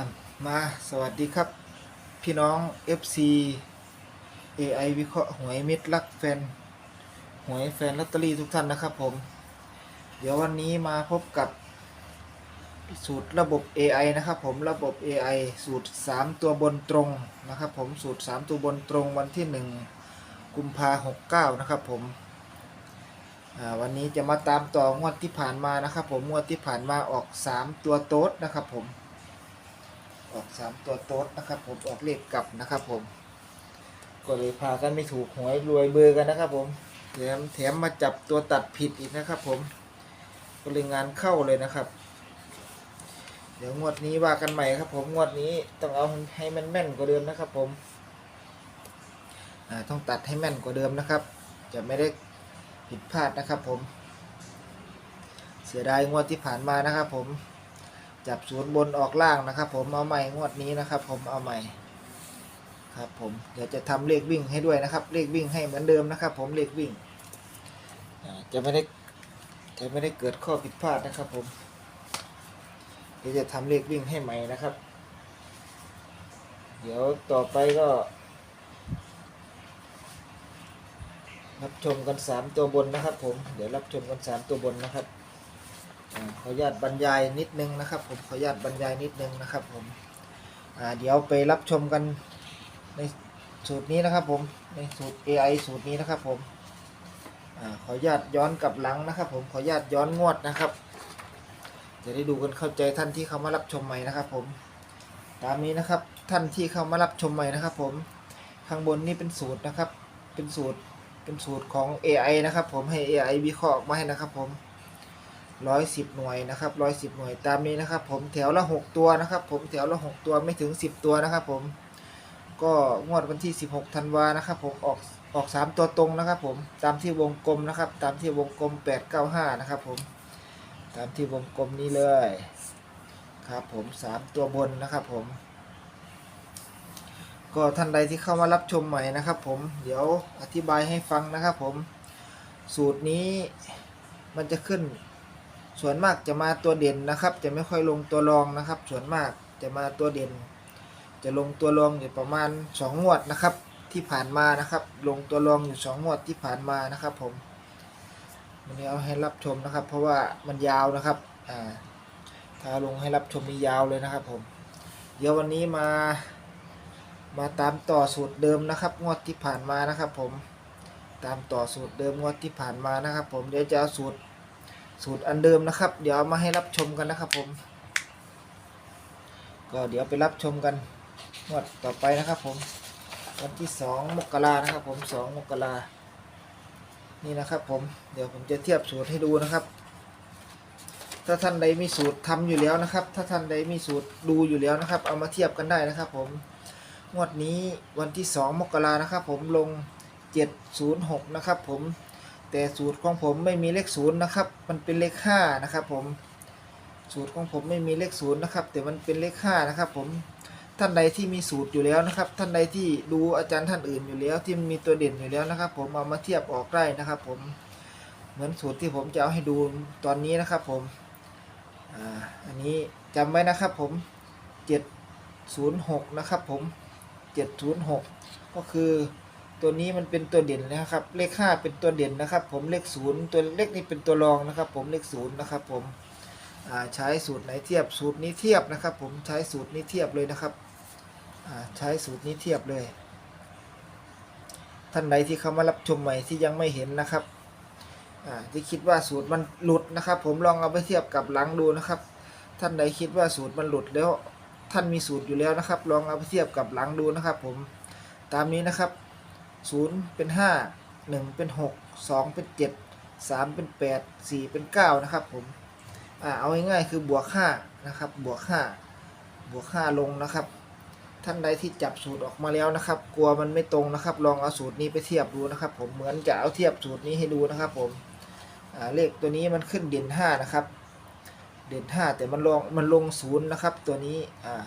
อะมาสวัสดีครับ พี่น้อง FC AI วิเคราะห์หวยมิตรรักแฟนหวยแฟนลอตเตอรี่ทุกท่านนะครับผม เดี๋ยววันนี้มาพบกับสูตรระบบ AI นะครับผมระบบ AI สูตร 3 ตัวบนตรงนะครับผมสูตร 3 ตัวบนตรงวันที่ 1 กุมภาหกเก้านะครับผมวันนี้จะมาตามต่องวดที่ผ่านมานะครับผมงวดที่ผ่านมาออก 3 ตัวโต๊ดนะครับผม ออก3ตัวโต๊ดนะครับ ผมออกเลขกลับนะครับผม ก็เลยพากันไม่ถูกหวยรวยเบอร์กันนะครับ ผมแถมแถมมาจับตัวตัดผิดอีกนะครับ ผม ก็เลยงานเข้าเลยนะครับ เดี๋ยวงวดนี้ว่ากันใหม่ครับ ผมงวดนี้ต้องเอาให้มันแม่นกว่าเดิมนะครับ ผมต้องตัดให้แม่นกว่าเดิมนะครับ จะไม่ได้ผิดพลาดนะครับ ผม เสียดายงวดที่ผ่านมานะครับ ผม จับศูนย์บนออกล่างนะครับ ผมเอาใหม่งวดนี้นะครับ ผมเอาใหม่ครับ ผมเดี๋ยวจะทำเลขวิ่งให้ด้วยนะครับ เลขวิ่งให้เหมือนเดิมนะครับ ผมเลขวิ่งจะไม่ได้จะไม่ได้เกิดข้อผิดพลาดนะครับ ผมเดี๋ยวจะทำเลขวิ่งให้ใหม่นะครับ เดี๋ยวต่อไปก็รับชมกันสามตัวบนนะครับ ผม เดี๋ยวรับชมกันสามตัวบนนะครับ ขออนุญาตบรรยายนิดนึงนะครับ ผมขออนุญาตบรรยายนิดนึงนะครับ ผมเดี๋ยวไปรับชมกันในสูตรนี้นะครับ ผมในสูตร AI สูตรนี้นะครับผมอขออนุญาตย้อนกลับหลังนะครับ ผมขออนุญาตย้อนงวดนะครับ จะได้ดูกันเข้าใจท่านที่เข้ามารับชมใหม่นะครับ ผมตามนี้นะครับท่านที่เข้ามารับชมใหม่นะครับ ผมข้างบนนี่เป็นสูตรนะครับ เป็นสูตรเป็นสูตรของ AI นะครับ ผมให้ AI วิเคราะห์ออกมาให้นะครับ ผม ร้อยสิบหน่วยนะครับร้อยสิบหน่วยตามนี้นะครับ ผมแถวละหกตัวนะครับ ผมแถวละหกตัวไม่ถึงสิบตัวนะครับ ผมก็งวดวันที่สิบหกธันวานะครับ ผมออกออกสามตัวตรงนะครับ ผมตามที่วงกลมนะครับ ตามที่วงกลมแปดเก้าห้านะครับ ผมตามที่วงกลมนี้เลยครับผมสามตัวบนนะครับ ผม ก็ท่านใดที่เข้ามารับชมใหม่นะครับ ผมเดี๋ยวอธิบายให้ฟังนะครับ ผมสูตรนี้มันจะขึ้น ส่วนมากจะมาตัวเด่นนะครับ จะไม่ค่อยลงตัวรองนะครับ ส่วนมากจะมาตัวเด่น จะลงตัวรองอยู่ประมาณสองงวดนะครับ ที่ผ่านมานะครับ ลงตัวรองอยู่สองงวดที่ผ่านมานะครับ ผมวันนี้เอาให้รับชมนะครับ เพราะว่ามันยาวนะครับอ่าถ้าลงให้รับชมนี่ยาวเลยนะครับ ผม เดี๋ยววันนี้มา มาตามต่อสูตรเดิมนะครับ งวดที่ผ่านมานะครับ ผมตามต่อสูตรเดิมงวดที่ผ่านมานะครับ ผมเดี๋ยวจะเอาสูตร สูตรอันเดิมนะครับ เดี๋ยวมาให้รับชมกันนะครับผม ก็เดี๋ยวไปรับชมกันงวดต่อไปนะครับผม วันที่สองมกรานะครับ ผมสองมกรานี่นะครับผมเดี๋ยวผมจะเทียบสูตรให้ดูนะครับ ถ้าท่านใดมีสูตรทำอยู่แล้วนะครับ ถ้าท่านใดมีสูตรดูอยู่แล้วนะครับ เอามาเทียบกันได้นะครับ ผมงวดนี้วันที่ 2 มกรานะครับ ผมลง 706 นะครับ ผม แต่สูตรของผมไม่มีเลขศูนย์นะครับ มันเป็นเลข5นะครับ ผม สูตรของผมไม่มีเลขศูนย์นะครับ แต่มันเป็นเลข5นะครับ ผม ท่านใดที่มีสูตรอยู่แล้วนะครับ ท่านใดที่ดูอาจารย์ท่านอื่นอยู่แล้ว ที่มีตัวเด่นอยู่แล้วนะครับ ผมเอามาเทียบออกได้นะครับ ผม เหมือนสูตรที่ผมจะเอาให้ดูตอนนี้นะครับ ผม อ่า อันนี้จำไว้นะครับ ผม706นะครับ ผม706ก็คือ ตัวนี้มันเป็นตัวเด่นนะครับ เลข5เป็นตัวเด่นนะครับ ผมเลข0ตัวเลขนี้เป็นตัวรองนะครับ ผมเลข0นะครับ ผมใช้สูตรไหนเทียบสูตรนี้เทียบนะครับ ผมใช้สูตรนี้เทียบเลยนะครับใช้สูตรนี้เทียบเลย ท่านใดที่เข้ามารับชมใหม่ที่ยังไม่เห็นนะครับที่คิดว่าสูตรมันหลุดนะครับ ผมลองเอาไปเทียบกับหลังดูนะครับ ท่านใดคิดว่าสูตรมันหลุดแล้วท่านมีสูตรอยู่แล้วนะครับ ลองเอาไปเทียบกับหลังดูนะครับ ผมตามนี้นะครับ ศูนย์เป็นห้าหนึ่งเป็นหกสองเป็นเจ็ดสามเป็นแปดสี่เป็นเก้านะครับผมอ่าเอาง่ายๆคือบวกห้านะครับบวกห้าบวกห้าลงนะครับ ท่านใดที่จับสูตรออกมาแล้วนะครับ กลัวมันไม่ตรงนะครับ ลองเอาสูตรนี้ไปเทียบดูนะครับ ผมเหมือนจะเอาเทียบสูตรนี้ให้ดูนะครับ ผมอ่าเลขตัวนี้มันขึ้นเด่นห้านะครับ เด่นห้าแต่มันลงมันลงศูนย์นะครับ ตัวนี้อ่า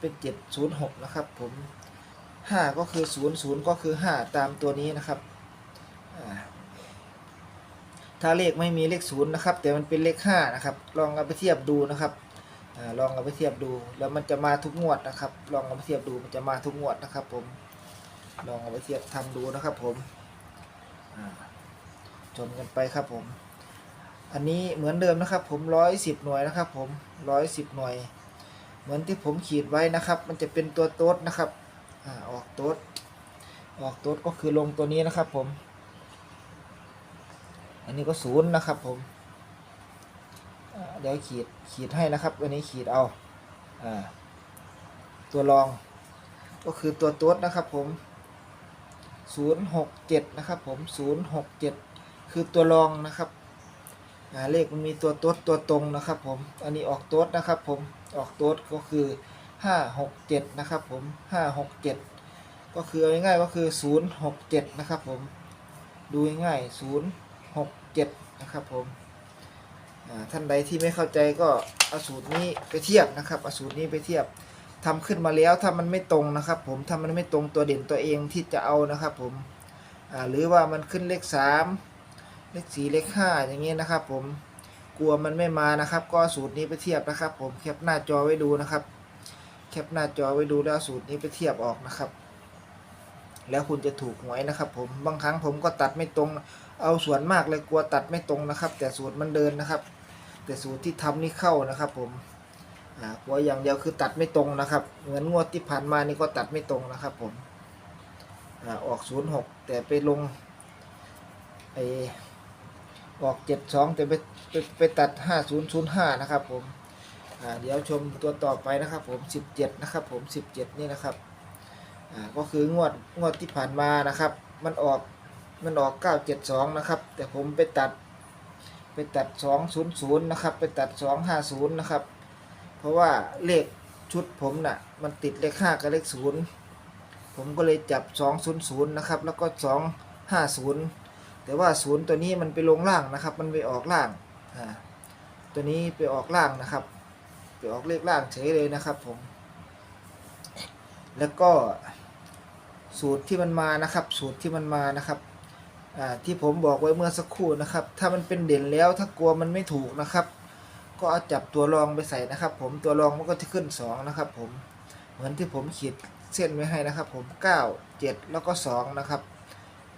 เป็นเจ็ดศูนย์หกนะครับ ผม ห้าก็คือศูนย์ศูนย์ก็คือห้าตามตัวนี้นะครับถ้าเลขไม่มีเลขศูนย์นะครับ แต่มันเป็นเลขห้านะครับ ลองเอาไปเทียบดูนะครับลองเอาไปเทียบดู แล้วมันจะมาทุกงวดนะครับ ลองเอาไปเทียบดูมันจะมาทุกงวดนะครับ ผมลองเอาไปเทียบทำดูนะครับ ผมชมกันไปครับผม อันนี้เหมือนเดิมนะครับ ผมร้อยสิบหน่วยนะครับ ผมร้อยสิบหน่วย เหมือนที่ผมขีดไว้นะครับ มันจะเป็นตัวโต๊ดนะครับ ออกต๊ดออกต๊ดก็คือลงตัวนี้นะครับผม อันนี้ก็ศูนย์นะครับผมเดี๋ยวขีดขีดให้นะครับวันนี้ขีดเอาอตัวรองก็คือตัวต๊ดนะครับผมศูนย์หกเจ็ดนะครับผมศูนย์หกเจ็ดคือตัวรองนะครับเลขมันมีตัวต๊ดตัวตรงนะครับผม อันนี้ออกต๊ดนะครับผม ออกต๊ดก็คือ ห้าหกเจ็ดนะครับผมห้าหกเจ็ดก็คือเอาง่ายๆก็คือศูนย์หกเจ็ดนะครับผมดูง่ายศูนย์หกเจ็ดนะครับผมท่านใดที่ไม่เข้าใจก็เอาสูตรนี้ไปเทียบนะครับเอาสูตรนี้ไปเทียบทำขึ้นมาแล้วถ้ามันไม่ตรงนะครับ ผมถ้ามันไม่ตรงตัวเด่นตัวเองที่จะเอานะครับผมหรือว่ามันขึ้นเลขสามเลขสี่เลขห้าอย่างเงี้ยนะครับ ผมกลัวมันไม่มานะครับ ก็สูตรนี้ไปเทียบนะครับ ผมแคปหน้าจอไว้ดูนะครับ แคปหน้าจอไว้ดูแล้วเอาสูตรนี้ไปเทียบออกนะครับ แล้วคุณจะถูกหวยนะครับผมบางครั้งผมก็ตัดไม่ตรง เอาส่วนมากเลยกลัวตัดไม่ตรงนะครับ แต่สูตรมันเดินนะครับ แต่สูตรที่ทำนี่เข้านะครับ ผมกลัวอย่างเดียวคือตัดไม่ตรงนะครับ เหมือนงวดที่ผ่านมานี่ก็ตัดไม่ตรงนะครับ ผมออกศูนย์หกแต่ไปลงไอออกเจ็ดสองแต่ไปไปไปตัดห้าศูนย์ศูนย์ห้านะครับผม เดี๋ยวชมตัวต่อไปนะครับผมสิบเจ็ดนะครับผมสิบเจ็ดนี่นะครับก็คืองวดงวดที่ผ่านมานะครับ มันออกมันออกเก้าเจ็ดสองนะครับ แต่ผมไปตัดไปตัดสองศูนย์ศูนย์นะครับ ไปตัดสองห้าศูนย์นะครับ เพราะว่าเลขชุดผมน่ะมันติดเลขห้ากับเลขศูนย์ผมก็เลยจับสองศูนย์นะครับ แล้วก็สองห้าศูนย์แต่ว่าศูนย์ตัวนี้มันไปลงล่างนะครับ มันไปออกล่าง ตัวนี้ไปออกล่างนะครับ ไปออกเลขล่างเฉยเลยนะครับผม แล้วก็สูตรที่มันมานะครับ สูตรที่มันมานะครับที่ผมบอกไว้เมื่อสักครู่นะครับ ถ้ามันเป็นเด่นแล้วถ้ากลัวมันไม่ถูกนะครับ ก็เอาจับตัวรองไปใส่นะครับ ผมตัวรองมันก็จะขึ้น 2 นะครับ ผมเหมือนที่ผมขีดเส้นไว้ให้นะครับ ผม 9 7 แล้วก็ 2 นะครับ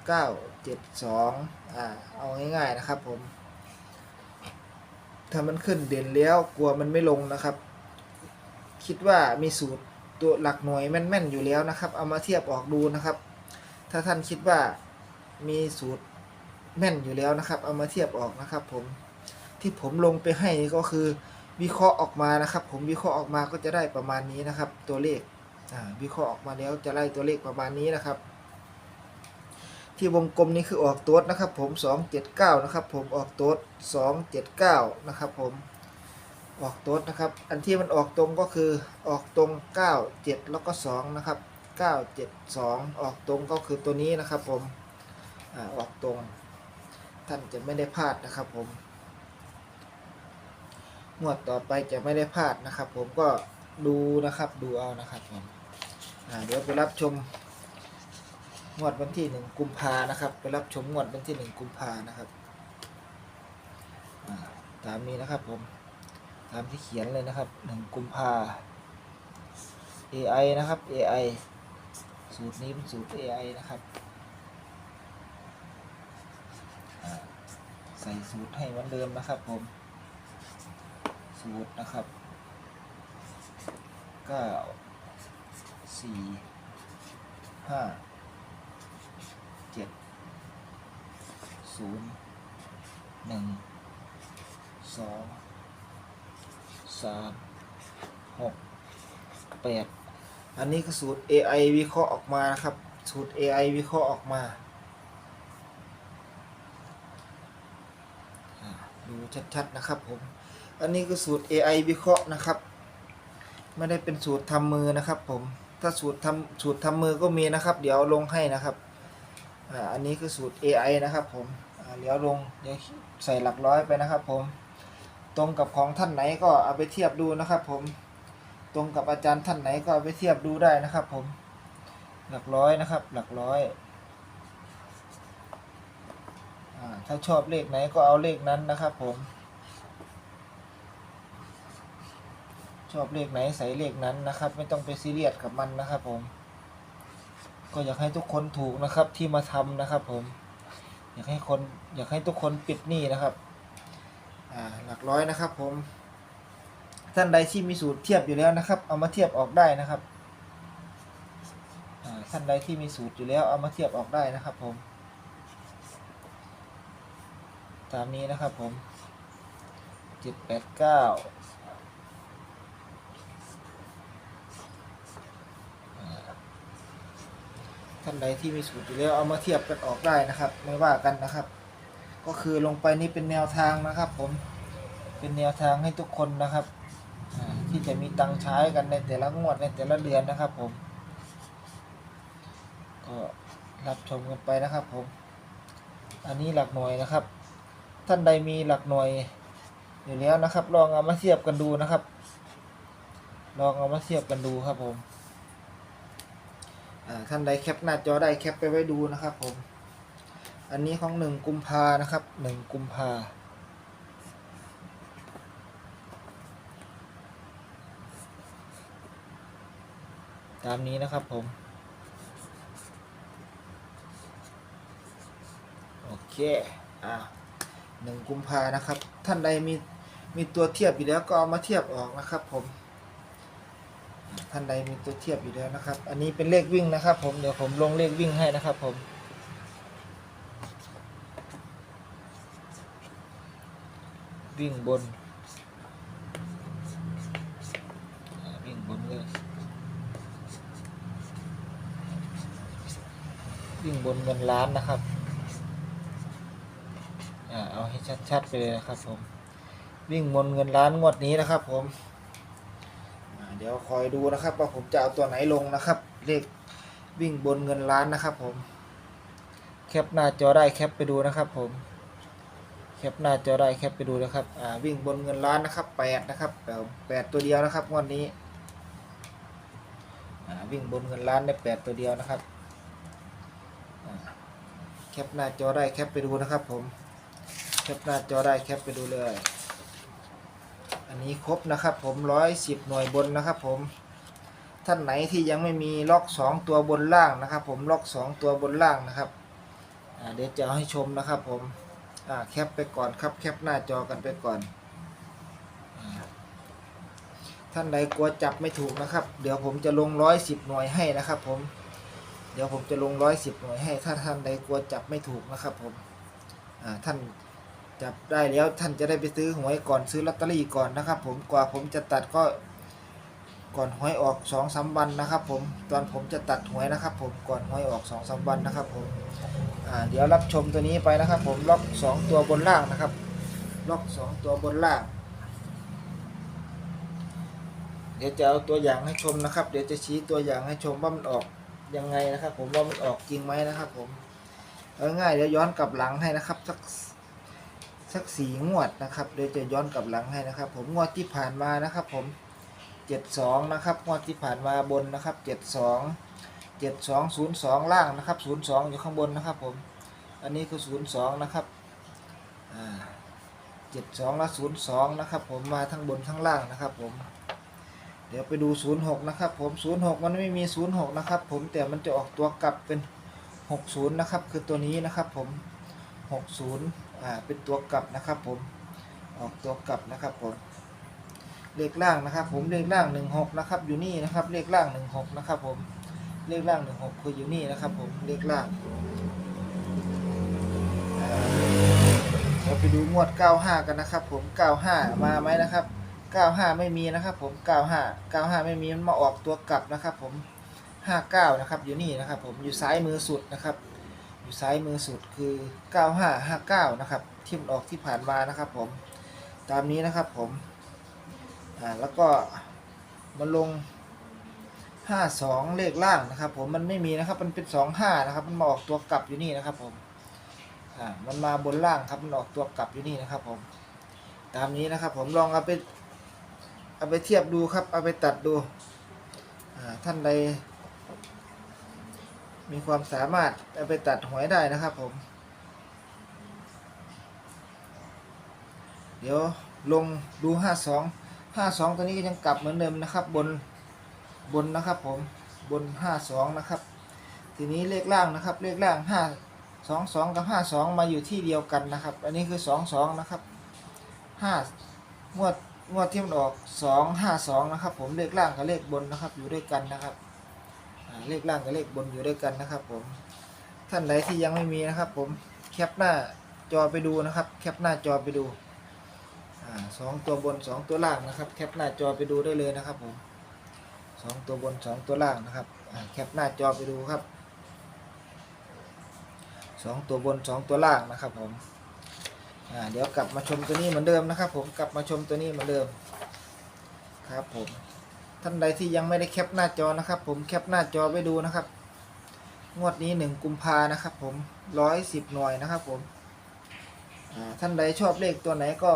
9 7 2อ่าเอาง่ายๆนะครับผม ถ้ามันขึ้นเด่นแล้วกลัวมันไม่ลงนะครับ คิดว่ามีสูตรตัวหลักหน่วยแม่นๆอยู่แล้วนะครับ เอามาเทียบออกดูนะครับ ถ้าท่านคิดว่ามีสูตรแม่นอยู่แล้วนะครับ เอามาเทียบออกนะครับ ผมที่ผมลงไปให้ก็คือ วิเคราะห์ออกมานะครับ ผมวิเคราะห์ออกมาก็จะได้ประมาณนี้นะครับ ตัวเลขวิเคราะห์ออกมาแล้วจะได้ตัวเลขประมาณนี้นะครับ ที่วงกลมนี้คือออกตัวนะครับผม 279 นะครับผมออกตัว279 นะครับผมออกตัวนะครับ อันที่มันออกตรงก็คือออกตรง 97 แล้วก็ 2 นะครับ 972 ออกตรงก็คือตัวนี้นะครับผมอออกตรง ท่านจะไม่ได้พลาดนะครับผมงวดต่อไปจะไม่ได้พลาดนะครับ ผมก็ดูนะครับดูเอานะครับผมเดี๋ยวไปรับชม งวดวันที่หนึ่งกุมภานะครับ ไปรับชมงวดวันที่หนึ่งกุมภานะครับตามนี้นะครับผม ตามที่เขียนเลยนะครับหนึ่งกุมภา AI นะครับ AI สูตรนี้เป็นสูตร AI นะครับใส่สูตรให้เหมือนเดิมนะครับผม สูตรนะครับเก้าสี่ห้าเจ็ด ศูนย์หนึ่งสองสามหกแปดอันนี้คือสูตร AI วิเคราะห์ออกมานะครับ สูตร AI วิเคราะห์ออกมาดูชัดๆนะครับผม อันนี้คือสูตร AI วิเคราะห์นะครับ ไม่ได้เป็นสูตรทำมือนะครับผม ถ้าสูตรทำสูตรทำมือก็มีนะครับ เดี๋ยวลงให้นะครับ อ่า อันนี้คือสูตร AI นะครับผม เดี๋ยวลงเดี๋ยวใส่หลักร้อยไปนะครับ ผม ตรงกับของท่านไหนก็เอาไปเทียบดูนะครับ ผม ตรงกับอาจารย์ท่านไหนก็เอาไปเทียบดูได้นะครับ ผม หลักร้อยนะครับ หลักร้อยอถ้าชอบเลขไหนก็เอาเลขนั้นนะครับ ผม ชอบเลขไหนใส่เลขนั้นนะครับ ไม่ต้องไปซีเรียสกับมันนะครับ ผม ก็อยากให้ทุกคนถูกนะครับที่มาทำนะครับ ผมากให้คนอยากให้ทุกคนปิดหนี้นะครับอ่าหลักร้อยนะครับผม ท่านใดที่มีสูตรเทียบอยู่แล้วนะครับ เอามาเทียบออกได้นะครับอ่าท่านใดที่มีสูตรอยู่แล้วเอามาเทียบออกได้นะครับผม ตามนี้นะครับผมเจ็ดแปดเก้า ท่านใดที่มีสูตรอยู่แล้วเอามาเทียบกันออกได้นะครับ ไม่ว่ากันนะครับ ก็คือลงไปนี่เป็นแนวทางนะครับ ผมเป็นแนวทางให้ทุกคนนะครับที่จะมีตังใช้กันในแต่ละงวดในแต่ละเดือนนะครับ ผม ก็รับชมกันไปนะครับ ผม อันนี้หลักหน่วยนะครับ ท่านใดมีหลักหน่วยอยู่แล้วนะครับ ลองเอามาเทียบกันดูนะครับ ลองเอามาเทียบกันดูครับผม ท่านใดแคปหน้าจอได้แคปไปไว้ดูนะครับผม อันนี้ของหนึ่งกุมภานะครับหนึ่งกุมภาตามนี้นะครับผม โอเค อ่าหนึ่งกุมภานะครับ ท่านใดมีมีตัวเทียบอยู่แล้วก็เอามาเทียบออกนะครับผม ท่านใดมีตัวเทียบอยู่แล้วนะครับ อันนี้เป็นเลขวิ่งนะครับ ผมเดี๋ยวผมลงเลขวิ่งให้นะครับ ผม วิ่งบนวิ่งบนเลยวิ่งบนเงินล้านนะครับอ่าเอาให้ชัดๆไปเลยนะครับผม วิ่งบนเงินล้านงวดนี้นะครับผม เดี๋ยวคอยดูนะครับ ว่าผมจะเอาตัวไหนลงนะครับ เลขวิ่งบนเงินล้านนะครับ ผม แคปหน้าจอได้แคปไปดูนะครับ ผมแคปหน้าจอได้แคปไปดูนะครับ อ่า วิ่งบนเงินล้านนะครับแปดนะครับแปดตัวเดียวนะครับงวดนี้ อ่า วิ่งบนเงินล้านได้แปดตัวเดียวนะครับ แคปหน้าจอได้แคปไปดูนะครับ ผม แคปหน้าจอได้แคปไปดูเลย อันนี้ครบนะครับผมร้อยสิบหน่วยบนนะครับผมท่านไหนที่ยังไม่มีล็อกสองตัวบนล่างนะครับ ผมล็อกสองตัวบนล่างนะครับเดี๋ยวจะเอให้ชมนะครับผมแคปไปก่อนครับแคปหน้าจอกันไปก่อน ท่านใดกลัวจับไม่ถูกนะครับ เดี๋ยวผมจะลงร้อยสิบหน่วยให้นะครับผมเดี๋ยวผมจะลงร้อยสิบหน่วยให้ ถ้าท่านใดกลัวจับไม่ถูกนะครับผมท่าน จับได้แล้วท่านจะได้ไปซื้อหวยก่อนซื้อลอตเตอรี่ก่อนนะครับ ผมกว่าผมจะตัดก็ก่อนหวยออกสองสามวันนะครับ ผมตอนผมจะตัดหวยนะครับ ผมก่อนหวยออกสองสามวันนะครับ ผมเดี๋ยวรับชมตัวนี้ไปนะครับ ผมล็อกสองตัวบนล่างนะครับ ล็อกสองตัวบนล่าง เดี๋ยวจะเอาตัวอย่างให้ชมนะครับ เดี๋ยวจะชี้ตัวอย่างให้ชมว่ามันออกยังไงนะครับ ผมว่ามันออกจริงไหมนะครับ ผมเอาง่ายเดี๋ยวย้อนกลับหลังให้นะครับสัก สักสี่งวดนะครับเดี๋ยวจะย้อนกลับหลังให้นะครับ ผมงวดที่ผ่านมานะครับ ผมเจ็ดสองนะครับงวดที่ผ่านมาบนนะครับเจ็ดสองเจ็ดสองศูนย์สองล่างนะครับศูนย์สองอยู่ข้างบนนะครับ ผม อันนี้คือศูนย์สองนะครับอ่าเจ็ดสองและศูนย์สองนะครับ ผมมาทั้งบนทั้งล่างนะครับ ผม เดี๋ยวไปดู06นะครับผม06มันไม่มี06นะครับ ผมแต่มันจะออกตัวกลับเป็น60นะครับ คือตัวนี้นะครับ ผม60 อ่าเป็นตัวกลับนะครับผมออกตัวกลับนะครับผมเลขล่างนะครับ ผมเลขล่าง16นะครับอยู่นี่นะครับเลขล่าง16นะครับผมเลขล่าง16คืออยู่นี่นะครับ ผมเลขล่างอ่าไปดูงวด 95 กันนะครับ ผม 95 มาไหมนะครับ 95 ไม่มีนะครับ ผม 95 95 ไม่มีมันมาออกตัวกลับนะครับ ผม 59 นะครับ อยู่นี่นะครับ ผมอยู่ซ้ายมือสุดนะครับ อยู่ซ้ายมือสุดคือ 95 59 นะครับที่มันออกที่ผ่านมานะครับผมตามนี้นะครับผมอ่าแล้วก็มาลง 52 เลขล่างนะครับผมมันไม่มีนะครับมันเป็น 25 นะครับ มันมาออกตัวกลับอยู่นี่นะครับผมอ่ามันมาบนล่างครับมันออกตัวกลับอยู่นี่นะครับผมตามนี้นะครับผมลองเอาไปเอาไปเทียบดูครับ เอาไปตัดดูท่านใด มีความสามารถเอาไปตัดหวยได้นะครับผม เดี๋ยวลงดูห้าสองห้าสองตัวนี้ก็ยังกลับเหมือนเดิมนะครับ บนบนนะครับผมบนห้าสองนะครับ ทีนี้เลขล่างนะครับ เลขล่างห้าสองสองกับห้าสองมาอยู่ที่เดียวกันนะครับ อันนี้คือสองสองนะครับห้างวดงวดที่มันออกสองห้าสองนะครับ ผมเลขล่างกับเลขบนนะครับ อยู่ด้วยกันนะครับ เลขล่างกับเลขบนอยู่ด้วยกันนะครับผม ท่านใดที่ยังไม่มีนะครับ ผมแคปหน้าจอไปดูนะครับ แคปหน้าจอไปดูสองตัวบนสองตัวล่างนะครับ แคปหน้าจอไปดูได้เลยนะครับผมสองตัวบนสองตัวล่างนะครับแคปหน้าจอไปดูครับสองตัวบนสองตัวล่างนะครับผมเดี๋ยวกลับมาชมตัวนี้เหมือนเดิมนะครับ ผมกลับมาชมตัวนี้เหมือนเดิมครับผม ท่านใดที่ยังไม่ได้แคปหน้าจอนะครับ ผมแคปหน้าจอไปดูนะครับ งวดนี้หนึ่งกุมภานะครับ ผมร้อยสิบหน่วยนะครับ ผมท่านใดชอบเลขตัวไหนก็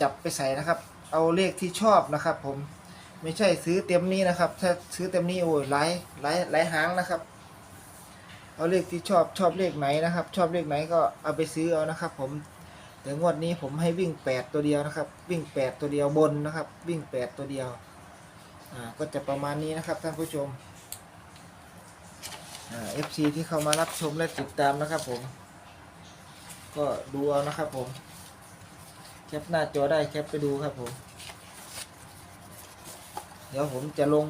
จับไปใส่นะครับ เอาเลขที่ชอบนะครับ ผมไม่ใช่ซื้อเต็มนี้นะครับ ถ้าซื้อเต็มนี้โอ้ยหลายหลายหลายหางนะครับ เอาเลขที่ชอบชอบเลขไหนนะครับ ชอบเลขไหนก็เอาไปซื้อเอานะครับ ผมแต่งวดนี้ผมให้วิ่งแปดตัวเดียวนะครับ วิ่งแปดตัวเดียวบนนะครับ วิ่งแปดตัวเดียว อ่าก็จะประมาณนี้นะครับท่านผู้ชมเอฟซที่เข้ามารับชมและติดตามนะครับผม ก็ดูเอานะครับผม แคปหน้าจอได้แคปไปดูครับผม เดี๋ยวผมจะลง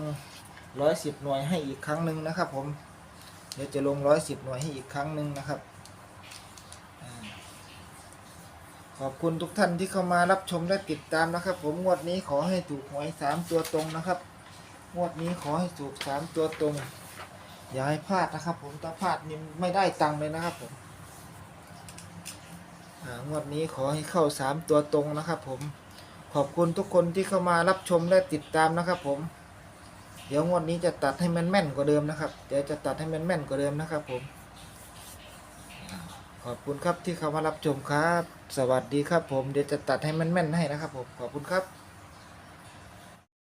ร้อยสิบหน่วยให้อีกครั้งหนึ่งนะครับผม เดี๋ยวจะลงร้อยสิบหน่วยให้อีกครั้งหนึ่งนะครับขอบคุณทุกท่านที่เข้ามารับชมและติดตามนะครับ ผมงวดนี้ขอให้ถูกหวยสามตัวตรงนะครับ งวดนี้ขอให้ถูกสามตัวตรง อย่าให้พลาดนะครับ ผมถ้าพลาดนี่ไม่ได้ตังค์เลยนะครับผมงวดนี้ขอให้เข้าสามตัวตรงนะครับผมขอบคุณทุกคนที่เข้ามารับชมและติดตามนะครับ ผม เดี๋ยวงวดนี้จะตัดให้แม่นแม่นกว่าเดิมนะครับ เดี๋ยวจะตัดให้แม่นแม่นกว่าเดิมนะครับ ผม ขอบคุณครับที่เข้ามารับชมครับ สวัสดีครับ ผมเดี๋ยวจะตัดให้แม่นแม่นให้นะครับ ผมขอบคุณครับ